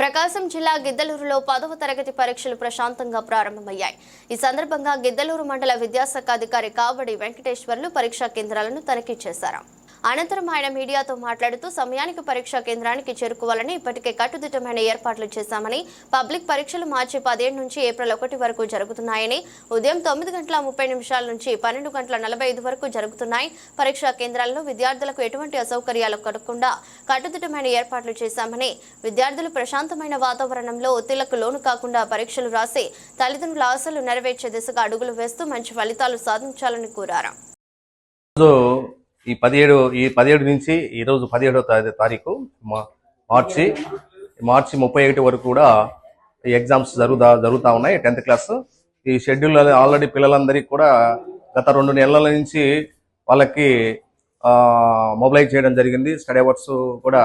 ప్రకాశం జిల్లా గిద్దలూరులో పదవ తరగతి పరీక్షలు ప్రశాంతంగా ప్రారంభమయ్యాయి. ఈ సందర్భంగా గిద్దలూరు మండల విద్యాశాఖ అధికారి కావడి వెంకటేశ్వర్లు పరీక్షా కేంద్రాలను తనిఖీ చేశారు. అనంతరం ఆయన మీడియాతో మాట్లాడుతూ సమయానికి పరీక్షా కేంద్రానికి చేరుకోవాలని ఇప్పటికే కట్టుదిట్టమైన ఏర్పాట్లు చేశామని పబ్లిక్ పరీక్షలు మార్చి పదిహేడు నుంచి ఏప్రిల్ ఒకటి వరకు జరుగుతున్నాయని ఉదయం తొమ్మిది గంటల ముప్పై నిమిషాల నుంచి పన్నెండు గంటల నలభై ఐదు వరకు జరుగుతున్నాయి. పరీక్షా కేంద్రాల్లో విద్యార్థులకు ఎటువంటి అసౌకర్యాలు కలగకుండా కట్టుదిట్టమైన ఏర్పాట్లు చేశామని విద్యార్థులు ప్రశాంతమైన వాతావరణంలో ఒత్తిళ్ళకు లోను కాకుండా పరీక్షలు రాసి తల్లిదండ్రుల ఆశలు నెరవేర్చే దిశగా అడుగులు వేస్తూ మంచి ఫలితాలు సాధించాలని కోరారు. ఈ పదిహేడు ఈ పదిహేడు నుంచి ఈరోజు పదిహేడో తారీ తారీఖు మార్చి మార్చి ముప్పై ఒకటి వరకు కూడా ఈ ఎగ్జామ్స్ జరుగుతా జరుగుతూ ఉన్నాయి. Tenth class. ఈ షెడ్యూల్ ఆల్రెడీ పిల్లలందరికీ కూడా గత రెండు నెలల నుంచి వాళ్ళకి మొబిలైజ్ చేయడం జరిగింది. స్టడీ అవర్స్ కూడా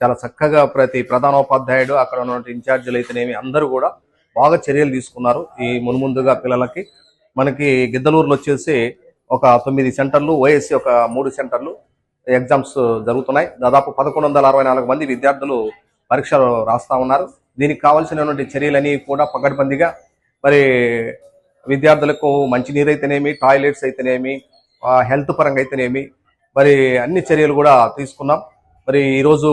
చాలా చక్కగా ప్రతి ప్రధానోపాధ్యాయుడు అక్కడ ఉన్న ఇన్ఛార్జీలు అయితేనేమి అందరూ కూడా బాగా చర్యలు తీసుకున్నారు. ఈ మున్ముందుగా పిల్లలకి మనకి గిద్దలూరులో వచ్చేసి ఒక తొమ్మిది సెంటర్లు ఓఎస్సి ఒక మూడు సెంటర్లు ఎగ్జామ్స్ జరుగుతున్నాయి. దాదాపు పదకొండు వందల అరవై నాలుగు మంది విద్యార్థులు పరీక్షలు రాస్తా ఉన్నారు. దీనికి కావాల్సినటువంటి చర్యలని కూడా పకడ్బందీగా మరి విద్యార్థులకు మంచినీరు అయితేనేమి టాయిలెట్స్ అయితేనేమి హెల్త్ పరంగా అయితేనేమి మరి అన్ని చర్యలు కూడా తీసుకున్నాం. మరి ఈరోజు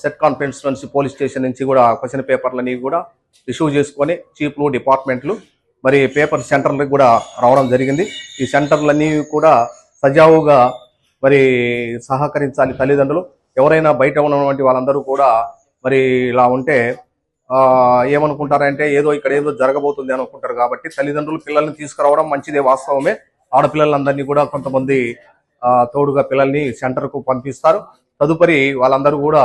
సెట్ కాన్ఫరెన్స్ నుంచి పోలీస్ స్టేషన్ నుంచి కూడా క్వశ్చన్ పేపర్లని కూడా రిసీవ్ చేసుకొని చీఫ్లు డిపార్ట్మెంట్లు మరి పేపర్ సెంటర్లకు కూడా రావడం జరిగింది. ఈ సెంటర్లన్నీ కూడా సజావుగా మరి సహకరించాలి తల్లిదండ్రులు. ఎవరైనా బయట ఉన్నటువంటి వాళ్ళందరూ కూడా మరి ఇలా ఉంటే ఆ, ఏమనుకుంటారంటే ఏదో ఇక్కడ ఏదో జరగబోతుంది అనుకుంటారు కాబట్టి తల్లిదండ్రులు పిల్లల్ని తీసుకురావడం మంచిదే వాస్తవమే. ఆడపిల్లలందరినీ కూడా కొంతమంది ఆ, తోడుగా పిల్లల్ని సెంటర్కు పంపిస్తారు. తదుపరి వాళ్ళందరూ కూడా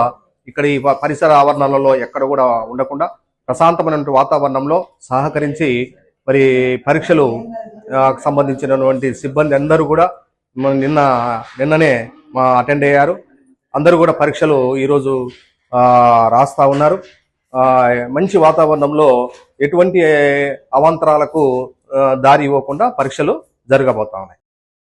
ఇక్కడ ఈ పరిసర ఆవరణలలో ఎక్కడ కూడా ఉండకుండా ప్రశాంతమైనటువంటి వాతావరణంలో సహకరించి మరి పరీక్షలు సంబంధించినటువంటి సిబ్బంది అందరూ కూడా నిన్న నిన్ననే మా అటెండ్ అయ్యారు. అందరూ కూడా పరీక్షలు ఈరోజు రాస్తా ఉన్నారు. మంచి వాతావరణంలో ఎటువంటి అవాంతరాలకు దారి ఇవ్వకుండా పరీక్షలు జరగబోతా ఉన్నాయి.